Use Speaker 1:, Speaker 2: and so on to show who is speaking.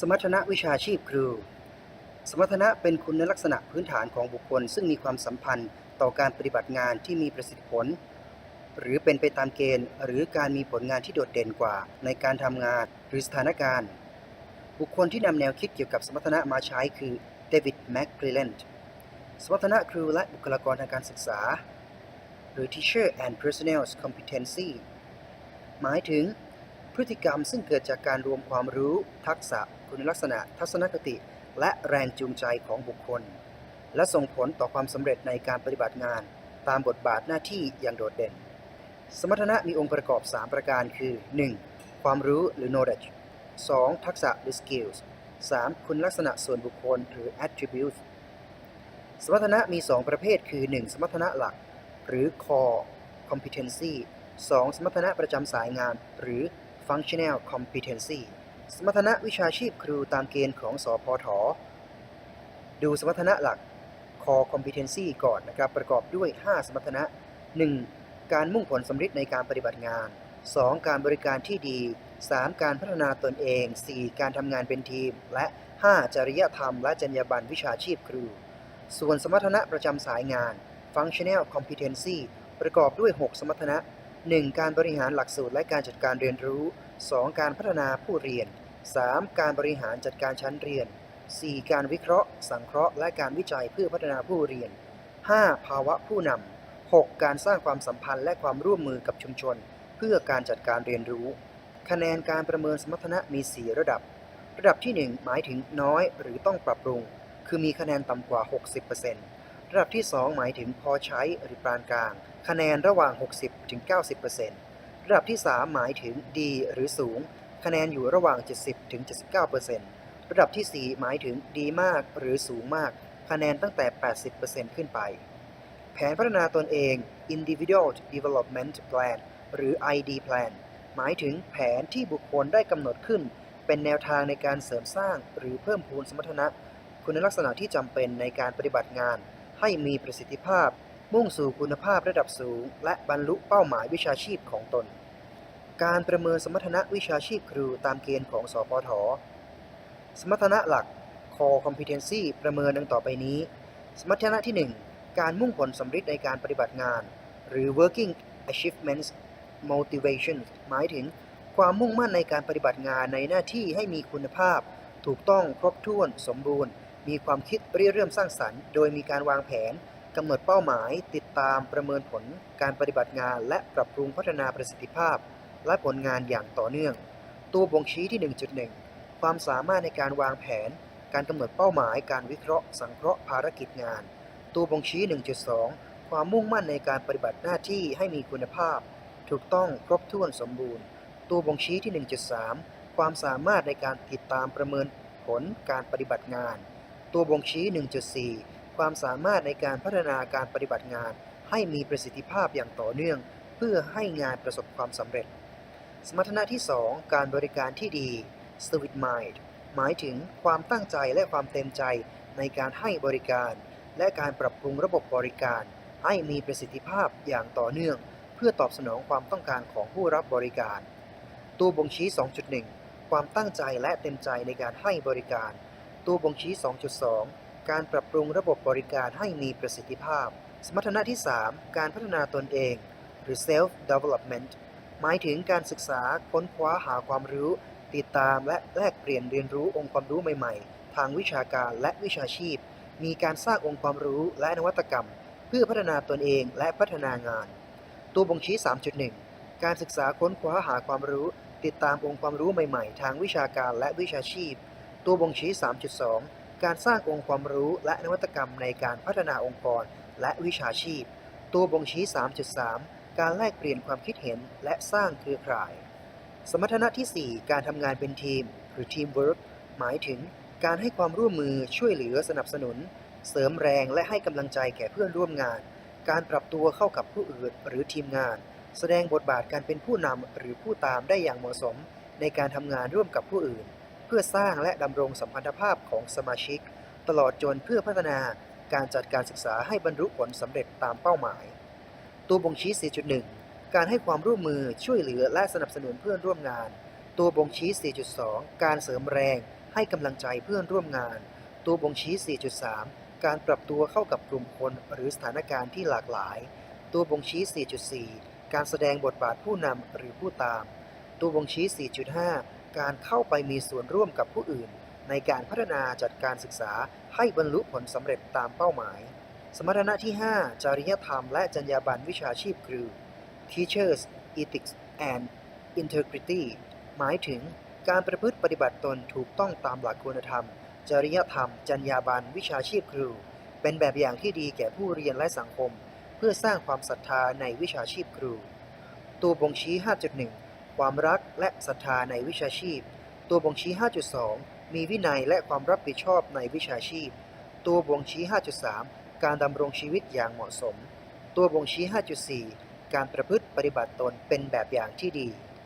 Speaker 1: สมรรถนะวิชาชีพครู สมรรถนะเป็นคุณลักษณะพื้นฐานของบุคคล ซึ่งมีความสัมพันธ์ต่อการปฏิบัติงานที่มีประสิทธิผล หรือเป็นไปตามเกณฑ์ หรือการมีผลงานที่โดดเด่นกว่า ในการทำงานหรือสถานการณ์ บุคคลที่นำแนวคิดเกี่ยวกับสมรรถนะมาใช้คือเดวิดแมคกริเลนด์สมรรถนะครูและบุคลากรทางการศึกษา หรือ Teacher and Personnel Competency หมายถึงพฤติกรรมซึ่งเกิดจากการรวมความรู้ ทักษะ คุณลักษณะทัศนคติ และแรงจูงใจของบุคคล และส่งผลต่อความสำเร็จในการปฏิบัติงาน ตามบทบาทหน้าที่อย่างโดดเด่น สมรรถนะมีองค์ประกอบ 3 ประการคือ 1. ความรู้หรือ knowledge 2. ทักษะหรือ skills 3. คุณลักษณะส่วนบุคคลหรือ attributes สมรรถนะมี 2 ประเภทคือ 1. สมรรถนะหลัก หรือ core competency 2. สมรรถนะประจำสายงาน หรือ functional competency สมรรถนะวิชาชีพครูตามเกณฑ์ของสพทดูสมรรถนะหลัก core competency ก่อนนะครับ ประกอบด้วย 5 สมรรถนะ 1. การมุ่งผลสำเร็จในการปฏิบัติงาน 2. การบริการที่ดี 3. การพัฒนาตนเอง 4. การทำงานเป็นทีม และ 5. จริยธรรม และจรรยาบรรณวิชาชีพครู ส่วนสมรรถนะประจำสายงาน functional competency ประกอบด้วย 6 สมรรถนะ 1. การบริหารหลักสูตรและการจัดการเรียนรู้ 2. การพัฒนาผู้เรียน 3. การบริหารจัดการชั้นเรียน 4. การวิเคราะห์ สังเคราะห์ และการวิจัยเพื่อพัฒนาผู้เรียน 5. ภาวะผู้นำ 6. การสร้างความสัมพันธ์และความร่วมมือกับชุมชน เพื่อการจัดการเรียนรู้ คะแนนการประเมินสมรรถนะมี 4 ระดับ ระดับที่ 1 หมายถึงน้อยหรือต้องปรับปรุง คือมีคะแนนต่ำกว่า 60% ระดับที่ 2 หมายถึงพอใช้หรือปานกลาง คะแนนระหว่าง 60ถึง90ระดับที่ 3 หมายถึงดีหรือสูง คะแนนอยู่ระหว่าง 70ถึง79ระดับที่ 4 หมายถึงดีมากหรือสูงมาก คะแนนตั้งแต่ 80%ขึ้นไป แผนพัฒนาตนเอง Individual Development Plan หรือ ID Plan หมายถึงแผนที่บุคคลได้กำหนดขึ้น เป็นแนวทางในการเสริมสร้าง หรือเพิ่มพูนสมรรถนะ คุณลักษณะที่จำเป็นในการปฏิบัติงาน ให้มีประสิทธิภาพ มุ่งสู่คุณภาพระดับสูง และบรรลุเป้าหมายวิชาชีพของตน การประเมินสมรรถนะวิชาชีพครูตามเกณฑ์ของสพทสมรรถนะหลัก Core Competency ประเมินดังต่อไปนี้ สมรรถนะที่ 1 การมุ่งผลสำเร็จในการปฏิบัติงาน หรือ Working Achievements Motivation หมายถึง ความมุ่งมั่นในการปฏิบัติงานในหน้าที่ให้มีคุณภาพ ถูกต้องครบถ้วน สมบูรณ์ มีความคิดเรี่เริ่มสร้างสรรค์ โดยมีการวางแผนกำหนดเป้าหมาย ติดตามประเมินผลการปฏิบัติงาน และปรับปรุงพัฒนาประสิทธิภาพ และผลงานอย่างต่อเนื่อง ตัวบ่งชี้ที่ 1.1 ความสามารถในการวางแผน การกำหนดเป้าหมาย การวิเคราะห์ สังเคราะห์ภารกิจงาน ตัวบ่งชี้ 1.2 ความมุ่งมั่นในการปฏิบัติหน้าที่ให้มีคุณภาพ ถูกต้องครบถ้วนสมบูรณ์ ตัวบ่งชี้ที่ 1.3 ความสามารถในการติดตามประเมินผลการปฏิบัติงาน ตัวบ่งชี้ 1.4 ความสามารถในการพัฒนาการปฏิบัติงาน ให้มีประสิทธิภาพอย่างต่อเนื่อง เพื่อให้งานประสบความสำเร็จ สมรรถนะที่ 2 การบริการที่ดี Service Mind หมายถึงความตั้งใจและความเต็มใจในการให้บริการ และการปรับปรุงระบบบริการ ให้มีประสิทธิภาพอย่างต่อเนื่อง เพื่อตอบสนองความต้องการของผู้รับบริการ ตัวบ่งชี้ 2.1 ความตั้งใจและเต็มใจในการให้บริการ ตัวบ่งชี้ 2.2 การปรับปรุงระบบบริการให้มีประสิทธิภาพ สมรรถนะที่ 3 การพัฒนาตนเอง หรือ self development หมายถึงการศึกษาค้นคว้าหาความรู้ ติดตามและแลกเปลี่ยนเรียนรู้องค์ความรู้ใหม่ๆ ทางวิชาการและวิชาชีพ มีการสร้างองค์ความรู้และนวัตกรรม เพื่อพัฒนาตนเองและพัฒนางาน ตัวบ่งชี้ 3.1 การศึกษาค้นคว้าหาความรู้ ติดตามองค์ความรู้ใหม่ๆ ทางวิชาการและวิชาชีพ ตัวบ่งชี้ 3.2 การสร้างองค์ความรู้และนวัตกรรมในการพัฒนาองค์กรและวิชาชีพ ตัวบ่งชี้ 3.3 การแลกเปลี่ยนความคิดเห็นและสร้างเครือข่าย สมรรถนะที่ 4 การทำงานเป็นทีม หรือ Teamwork หมายถึงการให้ความร่วมมือช่วยเหลือสนับสนุน เสริมแรงและให้กำลังใจแก่เพื่อนร่วมงาน การปรับตัวเข้ากับผู้อื่นหรือทีมงาน แสดงบทบาทการเป็นผู้นำหรือผู้ตามได้อย่างเหมาะสม ในการทำงานร่วมกับผู้อื่น เพื่อสร้างและดำรงสัมพันธภาพของสมาชิก ตลอดจนเพื่อพัฒนาการจัดการศึกษาให้บรรลุผลสำเร็จตามเป้าหมาย ตัวบ่งชี้ 4.1 การให้ความร่วมมือช่วยเหลือและสนับสนุนเพื่อนร่วมงาน ตัวบ่งชี้ 4.2 การเสริมแรงให้กำลังใจเพื่อนร่วมงาน ตัวบ่งชี้ 4.3 การปรับตัวเข้ากับกลุ่มคนหรือสถานการณ์ที่หลากหลาย ตัวบ่งชี้ 4.4 การแสดงบทบาทผู้นำหรือผู้ตาม ตัวบ่งชี้ 4.5 การเข้าไปมีส่วนร่วมกับผู้อื่น ในการพัฒนาจัดการศึกษาให้บรรลุผลสำเร็จตามเป้าหมาย สมรรถนะที่ 5 จริยธรรมและจรรยาบรรณวิชาชีพคือ Teachers Ethics and Integrity หมายถึงการประพฤติปฏิบัติตนถูกต้องตามหลักคุณธรรม จริยธรรม จรรยาบรรณวิชาชีพครู เป็นแบบอย่างที่ดีแก่ผู้เรียนและสังคม เพื่อสร้างความศรัทธาในวิชาชีพครู ตัวบ่งชี้ 5.1 ความรักและศรัทธาในวิชาชีพ ตัวบ่งชี้ 5.2 มีวินัยและความรับผิดชอบในวิชาชีพ ตัวบ่งชี้ 5.3 การดำรงชีวิตอย่างเหมาะสม ตัวบ่งชี้ 5.4 การประพฤติปฏิบัติตนเป็นแบบอย่างที่ดี